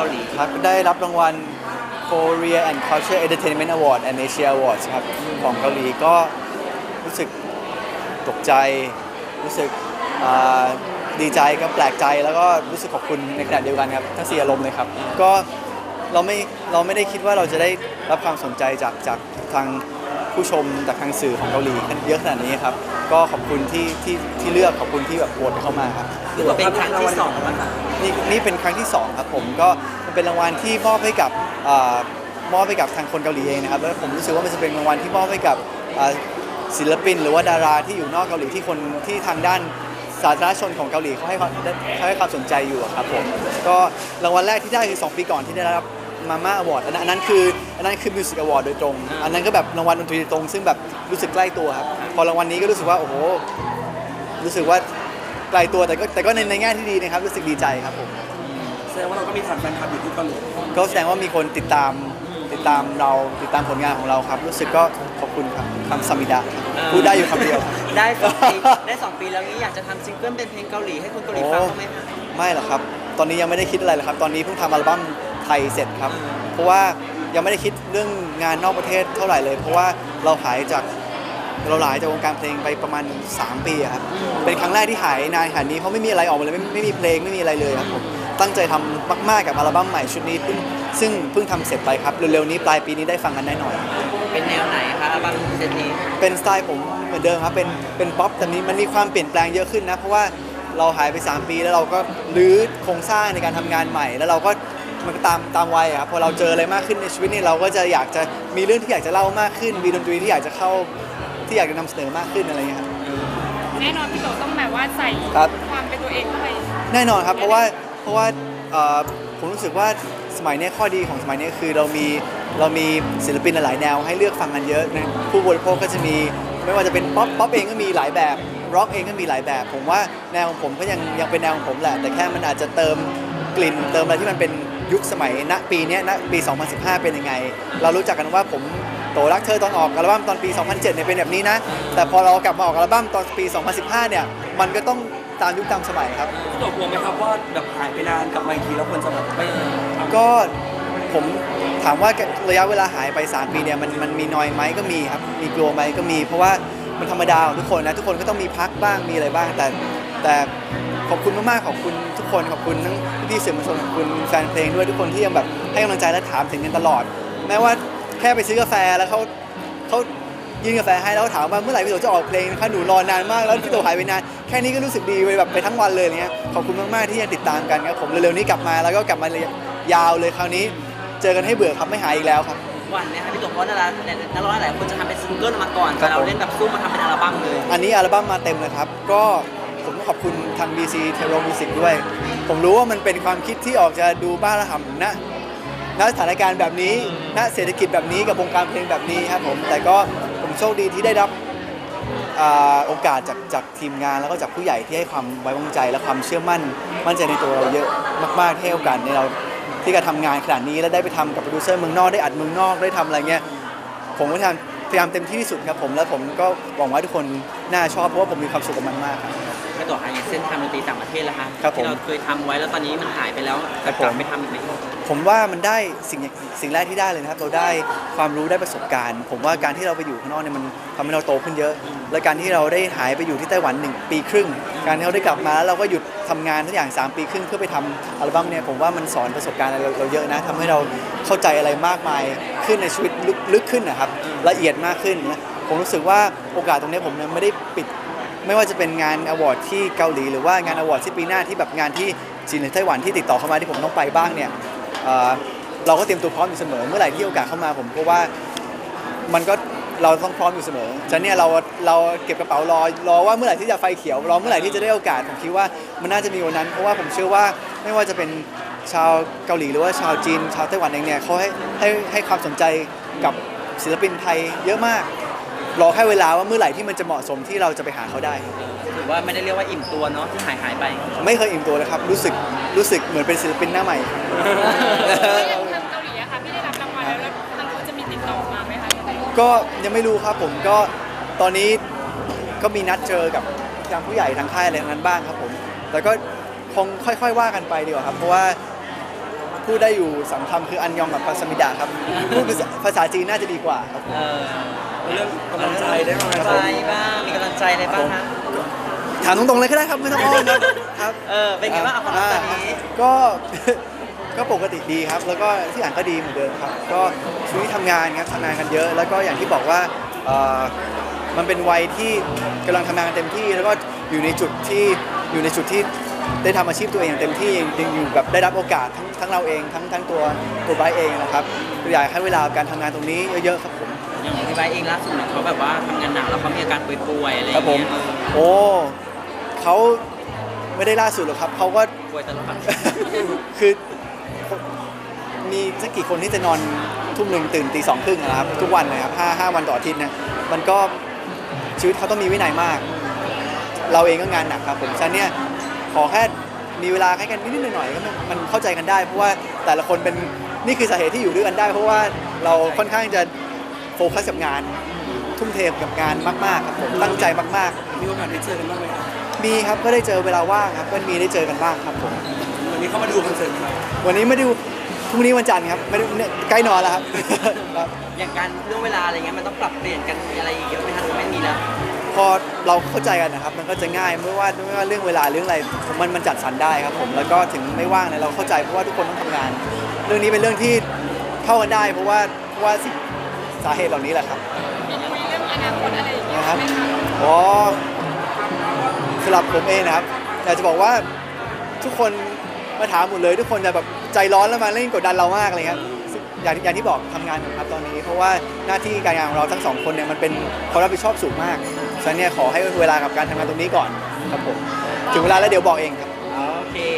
กาหลีครับได้รับรางวัล Korea and Culture Entertainment Award and Asia Awards ครับของเกาหลีก็รู้สึกตกใจ รู้สึกดีใจก็แปลกใจแล้วก็รู้สึกขอบคุณในขณะเดียวกันครับทั้งสี่อารมณ์เลยครับ ก็เราไม่เราไม่ได้คิดว่าเราจะได้รับความสนใจจากจากทาง ผู้ชมจากทางสื่อของเกาหลีเยอะขนาดนี้ครับ ก็ขอบคุณที่ที่ที่เลือกขอบคุณที่แบบโหวตเข้ามาครับถือว่าเป็นครั้งที่สองแล้วค่ะนี่นี่เป็นครั้งที่สองครับผมก็มันเป็นรางวัลที่มอบให้กับอ่ามอบให้กับทางคนเกาหลีเองนะครับแล้วผมรู้สึกว่ามันจะเป็นรางวัลที่มอบให้กับอ่าศิลปิน หรือว่าดาราที่อยู่นอกเกาหลีที่คนที่ทางด้านสาธารณชนของเกาหลีเขาให้ความเขาให้ความสนใจอยู่อะครับผมก็รางวัลแรกที่ได้คือ2ปีก่อนที่ได้รับ มาม่าอวอร์ดอันนั้นอันนั้นคืออันนั้นคือมิวสิกอวอร์ดโดยตรง อันนั้นก็แบบรางวัลดนตรีโดยตรง ซึ่งแบบรู้สึกใกล้ตัวครับ พอรางวัลนี้ก็รู้สึกว่าโอ้โหรู้สึกว่าไกลตัวแต่ก็แต่ก็ในในแง่ที่ดีนะครับรู้สึกดีใจครับผมแสดงว่าเราก็มีฐานแฟนคลับอยู่ที่เกาหลีก็แสดงว่ามีคนติดตามติดตามเราติดตามผลงานของเราครับ รู้สึกก็ขอบคุณครับคำสมิดะพูดได้อยู่คำเดียว ได้สองปีได้สองปีแล้วนี้อยากจะทำซิงเกิลเป็นเพลงเกาหลีให้คนเกาหลีฟังบ้างไหมคะไม่หรอกครับ ตอนนี้ยังไม่ได้คิดอะไรเลยครับ ตอนนี้เพิ่งทำอัลบั้มไทยเสร็จครับ เพราะว่ายังไม่ได้คิดเรื่องงานนอกประเทศเท่าไหร่เลย เพราะว่าเราหายจากเราหายจากวงการเพลงไปประมาณ 3 ปีอะครับเป็นครั้งแรกที่หายนานขนาดนี้เพราะไม่มีอะไรออกมาเลยไม่ไม่มีเพลงไม่มีอะไรเลยครับผมตั้งใจทำมากๆกับอัลบั้มใหม่ชุดนี้เพิ่งซึ่งเพิ่งทำเสร็จไปครับเร็วๆนี้ปลายปีนี้ได้ฟังกันแน่นอนเป็นแนวไหนคะอัลบั้มเซตนี้เป็นสไตล์ผมเหมือนเดิมครับเป็นเป็นป๊อปแต่นี้มันมีความเปลี่ยนแปลงเยอะขึ้นนะเพราะว่าเราหายไป 3 ปีแล้วเราก็รื้อโครงสร้างในการทำงานใหม่ แล้วเราก็ มันก็ตามตามวัยอะครับพอเราเจออะไรมากขึ้นในชีวิตนี่เราก็จะอยากจะมีเรื่องที่อยากจะเล่ามากขึ้น มีดนตรีที่อยากจะเข้าที่อยากจะนำเสนอมากขึ้นอะไรเงี้ยครับ แน่นอนพี่โตต้องแบบว่าใส่ครับ ความเป็นตัวเองเข้าไป แน่นอนครับ เพราะว่าเพราะว่าเอ่อผมรู้สึกว่าสมัยเนี้ยข้อดีของสมัยเนี้ยคือเรามีเรามีศิลปินหลายๆแนวให้เลือกฟังกันเยอะนะผู้บริโภคก็จะมีไม่ว่าจะเป็นป๊อปป๊อปเองก็มีหลายแบบร็อกเองก็มีหลายแบบ ผมว่าแนวของผมก็ยังยังเป็นแนวของผมแหละ แต่แค่มันอาจจะเติม กลิ่นเติมอะไรที่มันเป็นยุคสมัยณปีเนี้ยณปี 2015 เป็นยังไง เรารู้จักกันว่าผมโตรักเธอตอนออกอัลบั้มตอนปี 2007เนี่ยเป็นแบบนี้นะ แต่พอเรากลับมาออกอัลบั้มตอนปี 2015 เนี่ย มันก็ต้องตามยุคตามสมัยครับพี่โตกลัวไหมครับว่าแบบหายไปนานกลับมาอีกทีแล้วคนจะแบบไม่ก็ผมถามว่าระยะเวลาหายไป 3 ปีเนี่ยมันมันมีน้อยไหมก็มีครับ มีกลัวไหมก็มี เพราะว่ามันธรรมดาของทุกคนนะ ทุกคนก็ต้องมีพักบ้างมีอะไรบ้างแต่ แต่ขอบคุณมากๆขอบคุณทุกคนขอบคุณทั้งพี่ๆสื่อมวลชนขอบคุณแฟนเพลงด้วยทุกคนที่ยังแบบให้กำลังใจและถามถึงกันตลอด แม้ว่าแค่ไปซื้อกาแฟแล้วเขาเขายื่นกาแฟให้แล้วถามว่าเมื่อไหร่พี่โตจะออกเพลงนะคะหนูรอนานมากแล้วพี่โตหายไปนานแค่นี้ก็รู้สึกดีไปแบบไปทั้งวันเลยเงี้ยขอบคุณมากๆที่ยังติดตามกันครับผมเร็วๆนี้กลับมาแล้วก็กลับมายาวเลยคราวนี้ เจอกันให้เบื่อครับไม่หายอีกแล้วครับหวั่นไหมคะพี่โตเพราะดารานักร้องหลายคนจะทำเป็นซิงเกิลมาก่อนแต่เราเล่นแบบสู้มาทำเป็นอัลบั้มเลย อันนี้อัลบั้มมาเต็มเลยครับก็ ผมต้องขอบคุณทาง BC t e r o Music ด้วย ผมรู้ว่ามันเป็นความคิดที่ออกจะดูบ้าระห่ำนะณสถานการณ์แบบนี้ณเศรษฐกิจแบบนี้กับวงการเพลงแบบนี้ครับผมแต่ก็ผมโชคดีที่ได้รับโอกาสจากจากทีมงานแล้วก็จากผู้ใหญ่ที่ให้ความไว้วางใจและความเชื่อมั่น มั่นใจในตัวเราเยอะมากๆที่ให้โอกาสในเราที่จะทำงานขนาดนี้แล้วได้ไปทำกับโปรดิวเซอร์เมืองนอกได้อัดเมืองนอกได้ทำอะไรเงี้ยผมก็พยายามเต็มที่ที่สุดครับผมแล้วผมก็หวังว่าทุกคนน่าชอบเพราะว่าผมมีความสุขกับมันมากครับ พี่โตคะอย่างเส้นทางดนตรีต่างประเทศละคะครับผมที่เราเคยทำไว้แล้วตอนนี้มันหายไปแล้วครับกลับผมไปทำอีกไหมผมว่ามันได้สิ่งสิ่งแรกที่ได้เลยนะครับ เราได้ความรู้ได้ประสบการณ์ ผมว่าการที่เราไปอยู่ข้างนอกเนี่ยมันทำให้เราโตขึ้นเยอะ และการที่เราได้หายไปอยู่ที่ไต้หวันหนึ่งปีครึ่ง การที่เราได้กลับมาแล้วเราก็หยุดทำงานทุกอย่าง 3 ปีครึ่งเพื่อไปทำอัลบั้มเนี่ยผมว่ามันสอนประสบการณ์อะไรเราเราเยอะนะทำให้เราเข้าใจอะไรมากมายขึ้นในชีวิตลึกลึกขึ้นนะครับละเอียดมากขึ้นนะผมรู้สึกว่าโอกาสตรงนี้ผมยังไม่ได้ปิด ไม่ว่าจะเป็นงานอวอร์ดที่เกาหลีหรือว่างานอวอร์ดที่ปีหน้าที่แบบงานที่จีนหรือไต้หวันที่ติดต่อเข้ามาที่ผมต้องไปบ้างเนี่ยเอ่อเราก็เตรียมตัวพร้อมอยู่เสมอเมื่อไหร่ที่โอกาสเข้ามาผมก็ว่ามันก็เราต้องพร้อมอยู่เสมอฉะนั้นเนี่ยเราเราเก็บกระเป๋ารอรอว่าเมื่อไหร่ที่จะไฟเขียวรอเมื่อไหร่ที่จะได้โอกาสผมคิดว่ามันน่าจะมีวันนั้นเพราะว่าผมเชื่อว่าไม่ว่าจะเป็นชาวเกาหลีหรือว่าชาวจีน ชาวไต้หวันเองเนี่ยเขาให้ให้ให้ความสนใจกับศิลปินไทยเยอะมาก รอแค่เวลาว่าเมื่อไหร่ที่มันจะเหมาะสมที่เราจะไปหาเขาได้ถือว่าไม่ได้เรียกว่าอิ่มตัวเนาะที่หายหายไป ไม่เคยอิ่มตัวเลยครับรู้สึกรู้สึกเหมือนเป็นศิลปินหน้าใหม่แล้วอย่างทางเกาหลีอะค่ะพี่ได้รับรางวัลแล้วแล้วทางเขาจะมีติดต่อมาไหมคะยังไงก็ยังไม่รู้ครับผมก็ตอนนี้ก็มีนัดเจอกับทางผู้ใหญ่ทางค่ายอะไรนั้นบ้างครับผม แต่ก็คงค่อยๆว่ากันไปดีกว่าครับ เพราะว่าพูดได้อยู่สองคำคืออันยองกับปัสมิดาครับพูดภาษาภาษาจีนน่าจะดีกว่าครับผมเออ เรื่องกำลังใจได้ไหมกำลังคใจรับบ้าง มีกำลังใจอะไรบ้างคะถามตรงๆเลยก็ได้ครับไม่ต้องอ้อมครับครับ เออ เป็นไงบ้างเอาความรักตอนนี้ ก็ ก็ปกติดีครับ แล้วก็ที่อ่านก็ดีเหมือนเดิมครับ ก็ช่วงนี้ทำงานครับทำงานกันเยอะ แล้วก็อย่างที่บอกว่าเอ่อมันเป็นวัยที่กำลังทำงานกันเต็มที่ แล้วก็อยู่ในจุดที่อยู่ในจุดที่ได้ทำอาชีพตัวเองอย่างเต็มที่ยังอยู่แบบได้รับโอกาสทั้งทั้งเราเองทั้งทั้งตัวตัวไบร์ทเองนะครับอยากให้เวลาการทำงานตรงนี้เยอะๆครับผม อย่างพี่ใบร์ทเองล่าสุดเนี่ยเขาแบบว่าทำงานหนักแล้วเขามีอาการป่วยๆอะไรอครัย่าบงผมเงี้ยเออโอ้เขาไม่ได้ล่าสุดหรอกครับเขาก็ ป่วยตลอด คือมีสักกี่คนที่จะนอนทุ่มหนึ่งตื่นตีสองครึ่งนะครับ ทุกวันเลยครับห้าห้าวันต่ออาทิตย์นะมันก็ชีวิตเขาต้องมีวินัยมาก เราเองก็งานหนักครับผมฉะนั้นเนี่ยขอแค่มีเวลาให้กันนิดๆหน่อยๆก็มันมันเข้าใจกันได้ เพราะว่าแต่ละคนเป็นนี่คือสาเหตุที่อยู่ด้วยกันได้ เพราะว่าเราค่อนข้างจะโฟกัสกับงาน ทุ่มเทกับงานมากๆครับผมตั้งใจมากมีโอกาสได้เจอกันบ้างไหมครับๆ มีครับก็ได้เจอเวลาว่างครับก็มีได้เจอกันบ้างครับผมวันนี้เข้ามาดูคอนเสิร์ตครับวันนี้ไม่ได้ดูพรุ่งนี้วันจันทร์ครับไม่ได้เนี่ยใกล้นอนแล้วครับ ครับ อย่างการเรื่องเวลาอะไรเงี้ยมันต้องปรับเปลี่ยนกันอะไรอีกเยอะไหมคะหรือไม่มีแล้วพอเราเข้าใจกันนะครับ มันก็จะง่ายไม่ว่าไม่ว่าเรื่องเวลาเรื่องอะไรมันมันจัดสรรได้ครับผมแล้วก็ถึงไม่ว่างเนี่ยเราเข้าใจเพราะว่าทุกคนต้องทำงาน เรื่องนี้เป็นเรื่องที่เข้ากันได้ เพราะว่าเพราะว่าสิ่ง สาเหตุเหล่านี้แหละครับมีเรื่องเรื่องอนาคตอะไรอย่างเงี้ยนะครับไหมคะอ๋อสำหรับผมเองนะครับอยากจะบอกว่าทุกคนมาถามหมดเลยทุกคนจะแบบใจร้อนแล้วมาเล่นกดดันเรามากเลยครับซึ่งอย่างที่อย่างที่บอกทำงานอยู่ครับตอนนี้ เพราะว่าหน้าที่การงานของเราทั้งสองคนเนี่ยมันเป็นความรับผิดชอบสูงมากฉะนั้นเนี่ยขอให้เวลากับการทำงานตรงนี้ก่อนครับผมถึงเวลาแล้วเดี๋ยวบอกเองครับ